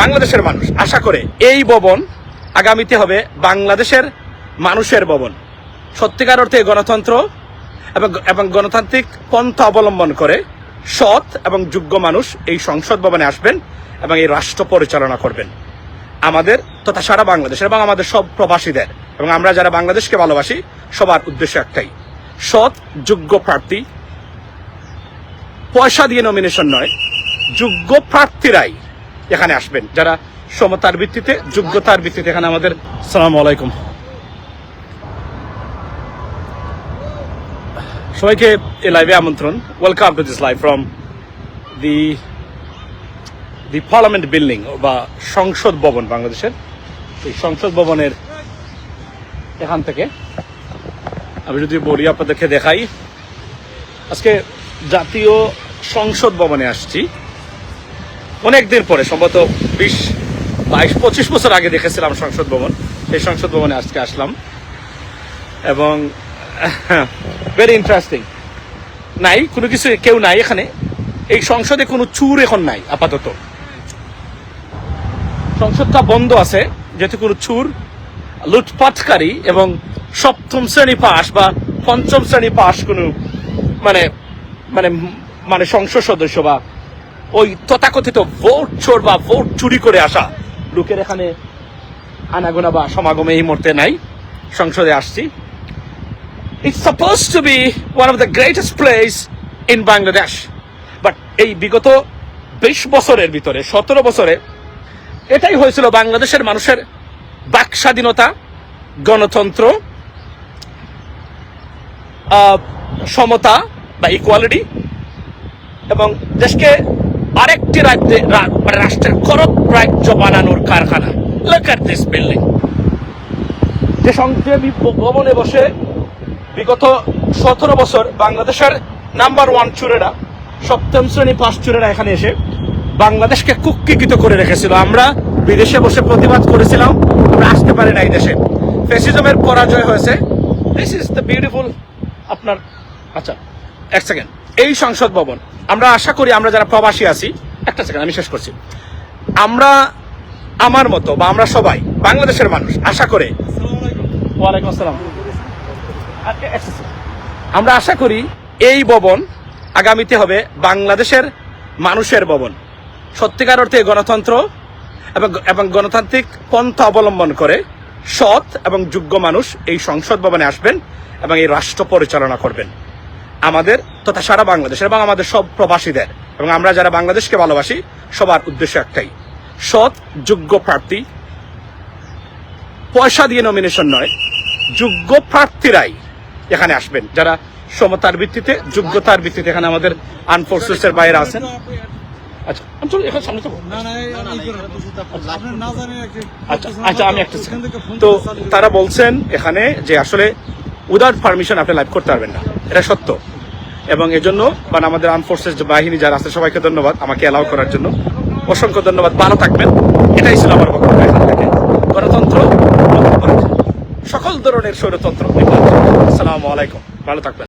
বাংলাদেশের মানুষ। আশা করে এই ভবন আগামীতে হবে বাংলাদেশের মানুষের ভবন। সত্যিকার অর্থে গণতন্ত্র এবং এবং গণতান্ত্রিক পন্থা অবলম্বন করে সৎ এবং যোগ্য মানুষ এই সংসদ ভবনে আসবেন এবং এই রাষ্ট্র পরিচালনা করবেন। আমাদের তথা সারা বাংলাদেশের এবং আমাদের সব প্রবাসীদের এবং আমরা যারা বাংলাদেশকে ভালোবাসি, সবার উদ্দেশ্য একটাই। সৎ, যোগ্য প্রার্থী। পয়সা দিয়ে নমিনেশন নয়, যোগ্য প্রার্থীরাই এখানে আসবেন যারা সমতার ভিত্তিতে, যোগ্যতার ভিত্তিতে এখানে আমাদের সালাম আলাইকুম। সবাইকে এই লাইভে আমন্ত্রণ। Welcome to this live from the the parliament building বা সংসদ ভবন বাংলাদেশের। এই সংসদ ভবনের এখান থেকে আমি যদি বলি, আপনাদেরকে দেখাই। আজকে জাতীয় সংসদ ভবনে আসছি। অনেক দিন পরে, সম্ভবত বিশ, বাইশ, পঁচিশ বছর আগে দেখেছিলাম সংসদ ভবন। সেই সংসদ ভবনে আজকে আসলাম। এবং ভেরি ইন্টারেস্টিং নাই, কোনো কিছু কেউ নাই এখানে। এই সংসদে কোনো চুর এখন নাই, আপাতত। সংসদটা বন্ধ আছে, যেহেতু কোনো চুর, লুটপাটকারী এবং সপ্তম শ্রেণি পাস বা পঞ্চম শ্রেণি পাস কোনো মানে মানে মানে সংসদ সদস্য বা ওই তথাকথিত ভোট চোর বা ভোট চুরি করে আসা। লোকের এখানে আনাগোনা বা সমাগমে এই মুহূর্তে নাই। সংসদে আসছি। It's suppose to be one of the greatest place in Bangladesh but এই বিগত বিশ বছরের ভিতরে, সতেরো বছরে, এটাই হয়েছিল বাংলাদেশের মানুষের বাক স্বাধীনতা, গণতন্ত্র সমতা বা ইকুয়ালিটি এবং দেশকে আরেকটি রাজ্যে মানে রাষ্ট্রের করপ রাজ্য বানানোর কারখানা। লুক অ্যাট দিস বিল্ডিং যে সং- যে ভবনে বসে বিগত সতেরো বছর বাংলাদেশের নাম্বার ওয়ান চুরেরা, সপ্তম শ্রেণি পাঁচ চুরেরা এখানে এসে বাংলাদেশকে কুক্ষিকৃত করে রেখেছিল। আমরা বিদেশে বসে প্রতিবাদ করেছিলাম, আমরা আসতে পারি না এই দেশে। ফেসিজমের পরাজয় হয়েছে। দিস ইজ দ্য বিউটিফুল আপনার আচ্ছা এক সেকেন্ড এই সংসদ ভবন, আমরা আশা করি আমরা যারা প্রবাসী আছি, একটা সেকেন্ড আমি শেষ করছি। আমরা, আমার মতো বা আমরা সবাই, বাংলাদেশের মানুষ, আশা করে ওয়ালাইকুম আমরা আশা করি এই ভবন আগামীতে হবে বাংলাদেশের মানুষের ভবন। সত্যিকার অর্থে গণতন্ত্র এবং এবং গণতান্ত্রিক পন্থা অবলম্বন করে সৎ এবং যোগ্য মানুষ এই সংসদ ভবনে আসবেন এবং এই রাষ্ট্র পরিচালনা করবেন। আমাদের তথা সারা বাংলাদেশের এবং আমাদের সব প্রবাসীদের এবং আমরা যারা বাংলাদেশকে ভালোবাসি সবার উদ্দেশ্য একটাই। সৎ যোগ্য প্রার্থী। পয়সা দিয়ে নমিনেশন নয় যোগ্য প্রার্থীরাই এখানে আসবেন। যারা সমতার ভিত্তিতে যোগ্যতার ভিত্তিতে এখানে আমাদের আনফোর্সেস এর বাইরে আছেন। আচ্ছা সামনে আচ্ছা আচ্ছা আমি একটা তো। তারা বলছেন এখানে যে আসলে উইদাউট পারমিশন আপনি লাইভ করতে পারবেন না। এটা সত্য। এবং এজন্য মানে আমাদের আর্ম ফোর্সেস বাহিনী যারা আছে, সবাইকে ধন্যবাদ আমাকে অ্যালাউ করার জন্য। অসংখ্য ধন্যবাদ, ভালো থাকবেন। এটাই ছিল আমার বক্তব্য এখান থেকে। গণতন্ত্র সকল ধরনের স্বৈরতন্ত্র আসসালামু আলাইকুম। ভালো থাকবেন।